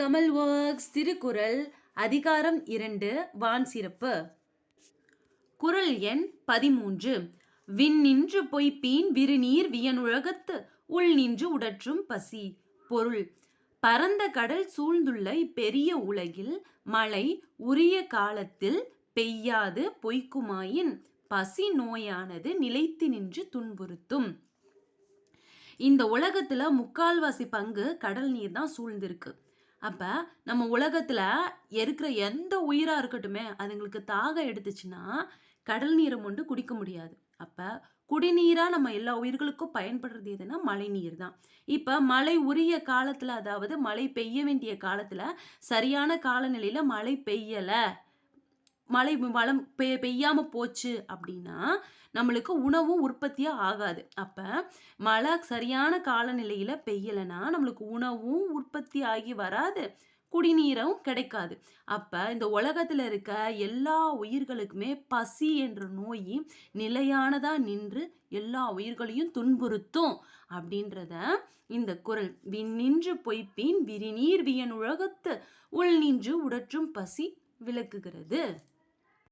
Kamal works Thirukkural அதிகாரம் இரண்டு வான் சிறப்பு. குறள் எண் பதிமூன்று. விண் நின்று பொய்ப்பீன் விருநீர் வியனுலகத்து உள் நின்று உடற்றும் பசி. பொருள். பரந்த கடல் சூழ்ந்துள்ள இப்பெரிய உலகில் மழை உரிய காலத்தில் பெய்யாது பொய்க்குமாயின் பசி நோயானது நிலைத்து நின்று துன்புறுத்தும். இந்த உலகத்துல முக்கால்வாசி பங்கு கடல் நீர் தான் சூழ்ந்திருக்கு. அப்போ நம்ம உலகத்தில் இருக்கிற எந்த உயிராக இருக்கட்டுமே அதுங்களுக்கு தாகம் எடுத்துச்சுன்னா கடல் நீரை கொண்டு குடிக்க முடியாது. அப்போ குடிநீராக நம்ம எல்லா உயிர்களுக்கும் பயன்படுறது எதுனா மழை நீர் தான். இப்போ மழை உரிய காலத்தில் அதாவது மழை பெய்ய வேண்டிய காலத்தில் சரியான காலநிலையில் மழை பெய்யலை மழை வளம் பெய் பெய்யாமல் போச்சு அப்படின்னா நம்மளுக்கு உணவும் உற்பத்தியாக ஆகாது. அப்போ மழை சரியான காலநிலையில் பெய்யலைன்னா நம்மளுக்கு உணவும் உற்பத்தி ஆகி வராது. குடிநீரும் கிடைக்காது. அப்போ இந்த உலகத்தில் இருக்க எல்லா உயிர்களுக்குமே பசி என்ற நோய் நிலையானதாக நின்று எல்லா உயிர்களையும் துன்புறுத்தும் அப்படின்றத இந்த குரல். விண் நின்று பொய்ப்பின் விரிநீர் வியன் உலகத்து உள் நின்று உடற்றும் பசி விளக்குகிறது.